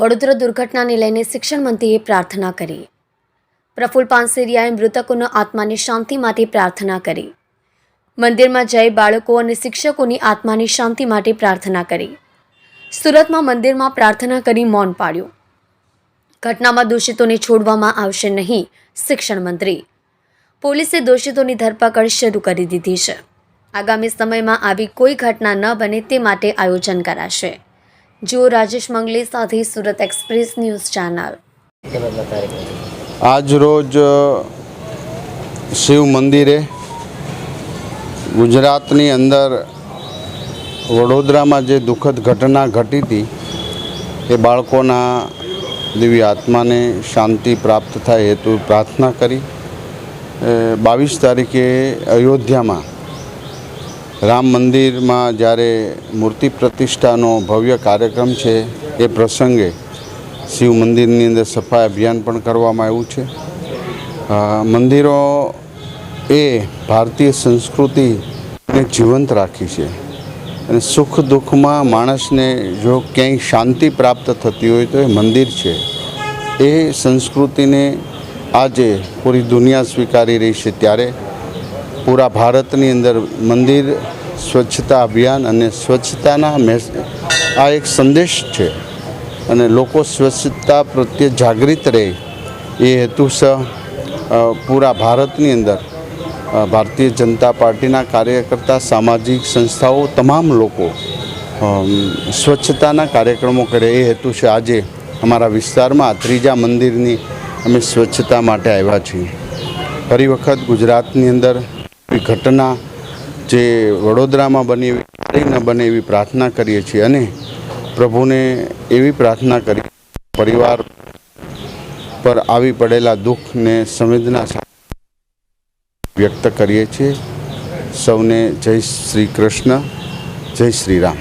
વડોદરા દુર્ઘટનાને લઈને શિક્ષણ મંત્રીએ પ્રાર્થના કરી. પ્રફુલ પાનસેરિયાએ મૃતકોના આત્માની શાંતિ માટે પ્રાર્થના કરી. મંદિરમાં જઈ બાળકો અને શિક્ષકોની આત્માની શાંતિ માટે પ્રાર્થના કરી. સુરતમાં મંદિરમાં પ્રાર્થના કરી મૌન પાડ્યું. ઘટનામાં દોષિતોને છોડવામાં આવશે નહીં, શિક્ષણ મંત્રી. પોલીસે દોષિતોની ધરપકડ શરૂ કરી દીધી છે. આગામી સમયમાં આવી કોઈ ઘટના ન બને તે માટે આયોજન કરાશે. જુઓ રાજેશ મંગલે સાથે સુરત એક્સપ્રેસ ન્યૂઝ ચેનલ. આજ રોજ શિવ મંદિરે ગુજરાતની અંદર વડોદરામાં જે દુઃખદ ઘટના ઘટી હતી, એ બાળકોના દિવ્ય આત્માને શાંતિ પ્રાપ્ત થાય હેતુ પ્રાર્થના કરી. બાવીસ તારીખે અયોધ્યામાં રામ મંદિરમાં જ્યારે મૂર્તિ પ્રતિષ્ઠાનો ભવ્ય કાર્યક્રમ છે, એ પ્રસંગે શિવ મંદિરની અંદર સફાઈ અભિયાન પણ કરવામાં આવ્યું છે. મંદિરો એ ભારતીય સંસ્કૃતિને જીવંત રાખી છે. અને સુખ દુઃખમાં માણસને જો ક્યાંય શાંતિ પ્રાપ્ત થતી હોય તો એ મંદિર છે. એ સંસ્કૃતિને આજે પૂરી દુનિયા સ્વીકારી રહી છે ત્યારે. પૂરા ભારતની અંદર મંદિર સ્વચ્છતા અભિયાન અને સ્વચ્છતાના મેસ, આ એક સંદેશ છે. અને લોકો સ્વચ્છતા પ્રત્યે જાગૃત રહે. એ હેતુસર પૂરા ભારતની અંદર ભારતીય જનતા પાર્ટીના કાર્યકર્તા, સામાજિક સંસ્થાઓ, તમામ લોકો સ્વચ્છતાના કાર્યક્રમો કરે. એ હેતુ છે આજે અમારા વિસ્તારમાં ત્રીજા મંદિરની અમે સ્વચ્છતા માટે આવ્યા છીએ. ફરી વખત ગુજરાતની અંદર ઘટના જે વડોદરામાં બની ન બને એવી પ્રાર્થના કરીએ છીએ અને પ્રભુને એવી પ્રાર્થના કરી પરિવાર પર આવી પડેલા દુઃખને સંવેદના વ્યક્ત કરીએ છીએ. સૌને જય શ્રી કૃષ્ણ, જય શ્રી રામ.